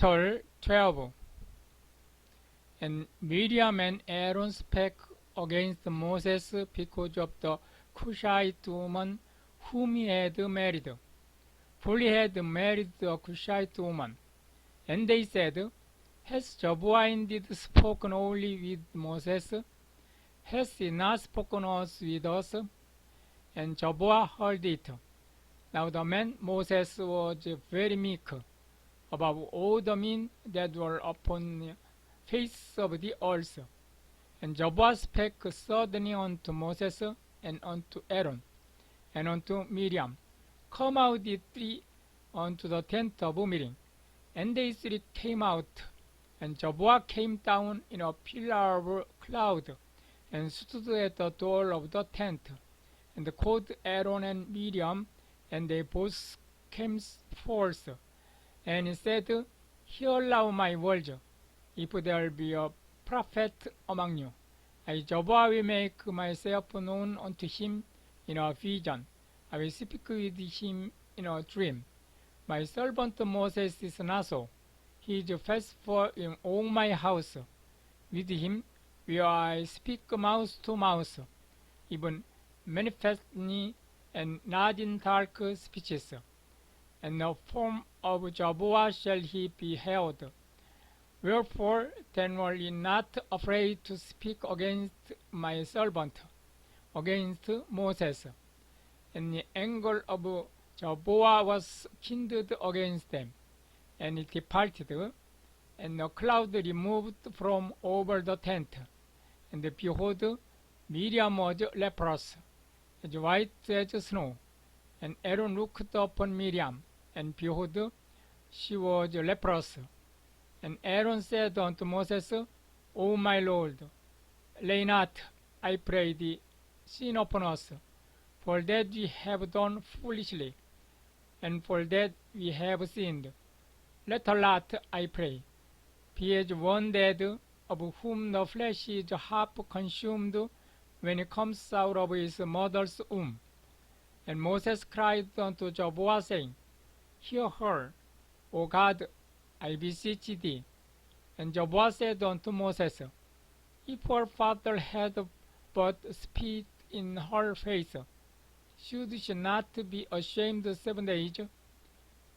Chapter 12 And Miriam and Aaron spake against Moses because of the Cushite woman whom he had married. For he had married a Cushite woman. And they said, Has Jehovah indeed spoken only with Moses? Has he not spoken us with us? And Jehovah heard it. Now the man Moses was very meek above all the men that were upon the face of the earth. And Jehovah spake suddenly unto Moses and unto Aaron and unto Miriam, Come out ye three unto the tent of meeting. And they three came out, and Jehovah came down in a pillar of cloud, and stood at the door of the tent, and called Aaron and Miriam, and they both came forth. And he said, Hear now my words. If there be a prophet among you, I Jehovah will make myself known unto him in a vision. I will speak with him in a dream. My servant Moses is not so. He is faithful in all my house. With him will I speak mouth to mouth, even manifestly and not in dark speeches. And the form of Jehovah shall he be held. Wherefore then were ye not afraid to speak against my servant, against Moses. And the anger of Jehovah was kindled against them, and it departed, and the cloud removed from over the tent. And behold, Miriam was leprous, as white as snow. And Aaron looked upon Miriam, and behold, she was leprous. And Aaron said unto Moses, O my Lord, lay not, I pray thee, sin upon us, for that we have done foolishly, and for that we have sinned. Let her not, I pray, be as one dead, of whom the flesh is half consumed when he comes out of his mother's womb. And Moses cried unto Jehovah, saying, Hear her, O God, I beseech thee. And Jehovah said unto Moses, If her father had but spit in her face, should she not be ashamed seven days?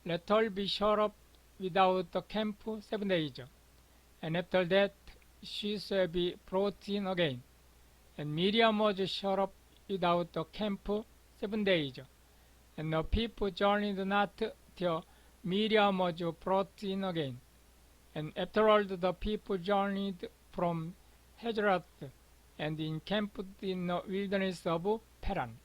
Let her be shut up without the camp seven days, and after that she shall be brought in again. And Miriam was shut up without the camp seven days, and the people journeyed not till Miriam was brought in again. And afterward the people journeyed from Hazeroth and encamped in the wilderness of Paran.